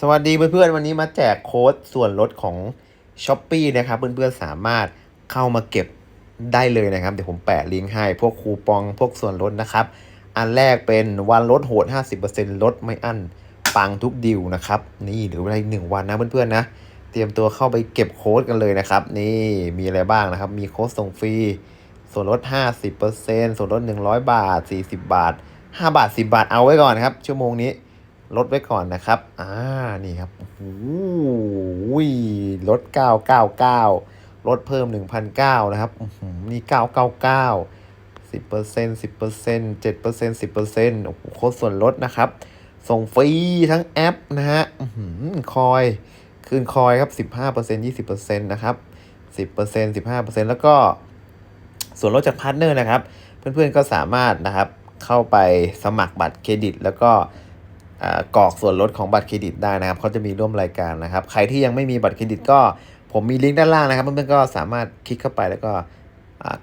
สวัสดีเพื่อนๆ วันนี้มาแจกโค้ดส่วนลดของ s h อ p e e นะครับ เพื่อนๆ สามารถเข้ามาเก็บได้เลยนะครับ เดี๋ยวผมแปะลิงก์ให้ พวกคูปองพวกส่วนลดนะครับ อันแรกเป็นวันลดโหด 50%ลดไม่อั้นปังทุกดิวนะครับ นี่หรือเวลาหนึ่งวันนะเพื่อนๆนะ เตรียมตัวเข้าไปเก็บโค้ดกันเลยนะครับ นี่มีอะไรบ้างนะครับ มีโค้ดส่งฟรี ส่วนลด 50%ส่วนลด 100 บาท 40 บาท 5 บาท 10 บาทเอาไว้ก่อนครับ ชั่วโมงนี้ ลดไว้ก่อนนะครับ อ่า นี่ครับ โอ้โหลด 999 ลดเพิ่ม 1,009นะครับอื้อหือนี่ 999 10% 10% 7% 10%โอ้โหโค้ดส่วนลดนะครับ ส่งฟรีทั้งแอปนะฮะอื้อหือคอย คืนคอยครับ 15% 20%นะครับ10% 15%แล้วก็ ส่วนลดจากพาร์ทเนอร์นะครับ เพื่อนๆก็สามารถนะครับเข้าไปสมัครบัตรเครดิต แล้วก็ กรอกส่วนลดของบัตรเครดิตได้นะครับเขาจะมีร่วมรายการนะครับ ใครที่ยังไม่มีบัตรเครดิตก็ผมมีลิงก์ด้านล่างนะครับเพื่อนๆก็สามารถคลิกเข้าไปแล้วก็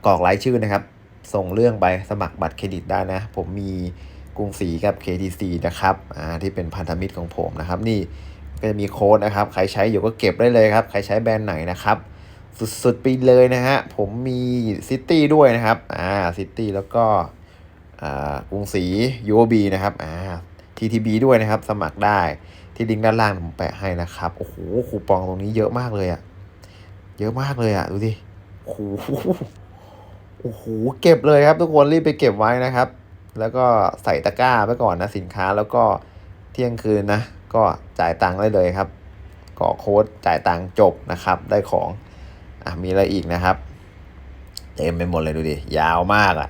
กรอกรายชื่อนะครับ ส่งเรื่องไปสมัครบัตรเครดิตได้นะ ผมมีกรุงศรีกับ KTC นะครับที่เป็นพันธมิตรของผมนะครับ นี่ก็จะมีโค้ดนะครับ ใครใช้อยู่ก็เก็บได้เลยครับ ใครใช้แบรนด์ไหนนะครับ สุดๆไปเลยนะฮะ ผมมีซิตี้ด้วยนะครับ อ่าซิตี้แล้วก็ อ่ากรุงศรี UOB นะครับ อ่า TTB ด้วยนะครับ สมัครได้ที่ลิงก์ด้านล่างผมแปะให้นะครับโอ้โหคูปองตรงนี้เยอะมากเลยอะเยอะมากเลยอะดูดิโอ้โหโอ้โหเก็บเลยครับทุกคนรีบไปเก็บไว้นะครับ แล้วก็ใส่ตะกร้าไว้ก่อนนะสินค้าแล้วก็เที่ยงคืนนะ ก็จ่ายตังค์ได้เลยครับกรอกโค้ดจ่ายตังค์จบนะครับ ได้ของอะมีอะไรอีกนะครับเต็มไปหมดเลยดูดิยาวมากอะ่ะ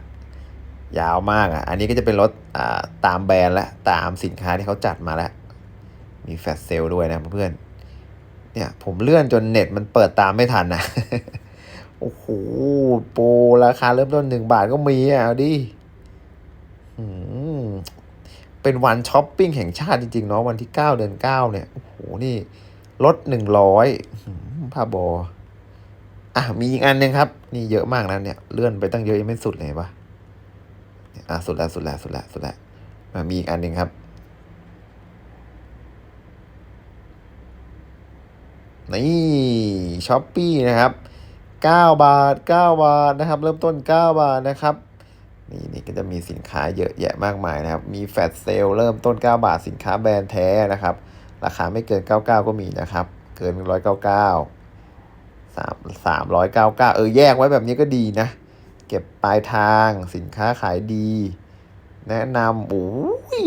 ยาวมากอะ อันนี้ก็จะเป็นรถตามแบรนด์และตามสินค้าที่เขาจัดมาแล้ว มีแฟลชเซลด้วยนะเพื่อนเนี่ยผมเลื่อนจนเน็ตมันเปิดตามไม่ทันนะโอ้โหโปรราคาเริ่มต้นหนึ่งบาทก็มีอะดิเป็นวันช้อปปิ้งแห่งชาติจริง ๆ เนาะวันที่เก้าเดือนเก้าเนี่ย โอ้โห นี่ลดหนึ่งร้อยภาพบอ อะ มีอีกอันหนึ่งครับ นี่เยอะมากนะเนี่ย เลื่อนไปตั้งเยอะยังไม่สุดเลยปะเนี่ย อะสุดล้วสุดล้วสุดล้วสุดละมีอีกอันหนึ่งครับ นี่ช้อปปี้นะครับ 9 บาท 9 บาทนะครับ เริ่มต้น 9 บาทนะครับนี่นี่ก็จะมีสินค้าเยอะแยะมากมายนะครับ มีแฟลชเซลเริ่มต้น 9 บาทสินค้าแบรนด์แท้นะครับ ราคาไม่เกิน 99 ก็มีนะครับ เกิน 199สามสามร้อยเก้าเก้าเออ แยกไว้แบบนี้ก็ดีนะ เก็บปลายทางสินค้าขายดี แนะนำโอ้ย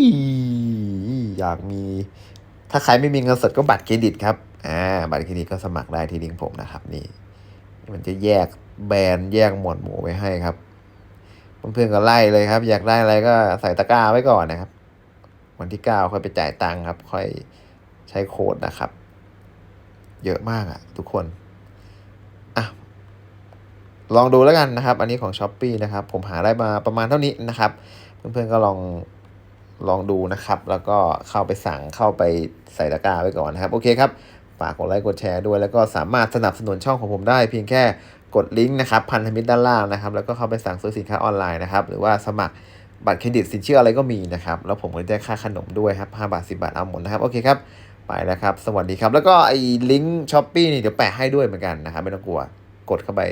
อยากมี ถ้าใครไม่มีเงินสดก็บัตรเครดิตครับอ่าบัตรเครดิตก็สมัครได้ที่ลิงก์ผมนะครับนี่มันจะแยกแบรนด์แยกหมวดหมู่ไว้ให้ครับเพื่อนๆก็ไล่เลยครับ อยากได้อะไรก็ใส่ตะกร้าไว้ก่อนนะครับ วันที่เก้าค่อยไปจ่ายตังค์ครับ ค่อยใช้โค้ดนะครับ เยอะมากอะทุกคน ลองดูแล้วกันนะครับ อันนี้ของ s h อ p e e นะครับ ผมหาได้มาประมาณเท่านี้นะครับ เพื่อนๆก็ลองลองดูนะครับ แล้วก็เข้าไปสั่งเข้าไปใส่ตะกร้าไว้ก่อนนะครับ โอเคครับฝากกดไลค์กดแชร์ด้วย แล้วก็สามารถสนับสนุนช่องของผมได้ เพียงแค่กดลิงก์นะครับพันธมิตรด้านล่างนะครับ แล้วก็เข้าไปสั่งซื้อสินค้าออนไลน์นะครับ หรือว่าสมัครบัตรเครดิตสินเชื่ออะไรก็มีนะครับ แล้วผมก็จะได้ค่าขนมด้วยครับ5บาท 10 บาทเอาหมดนะครับ โอเคครับ ไปแล้วครับ สวัสดีครับ แล้วก็ไอ้ลิงก์ช้อปปี้นี่เดี๋ยวแปะให้ด้วยเหมือนกันนะครับ ไม่ต้องกลัว กดเข้าไป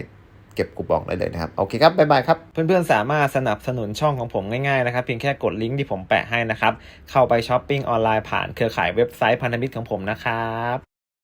เก็บคูปองได้เลยนะครับ โอเคครับ บ๊ายบายครับ เพื่อนๆ สามารถสนับสนุนช่องของผมง่ายๆ นะครับ เพียงแค่กดลิงก์ที่ผมแปะให้นะครับ เข้าไปช้อปปิ้งออนไลน์ผ่านเครือข่ายเว็บไซต์พันธมิตรของผมนะครับ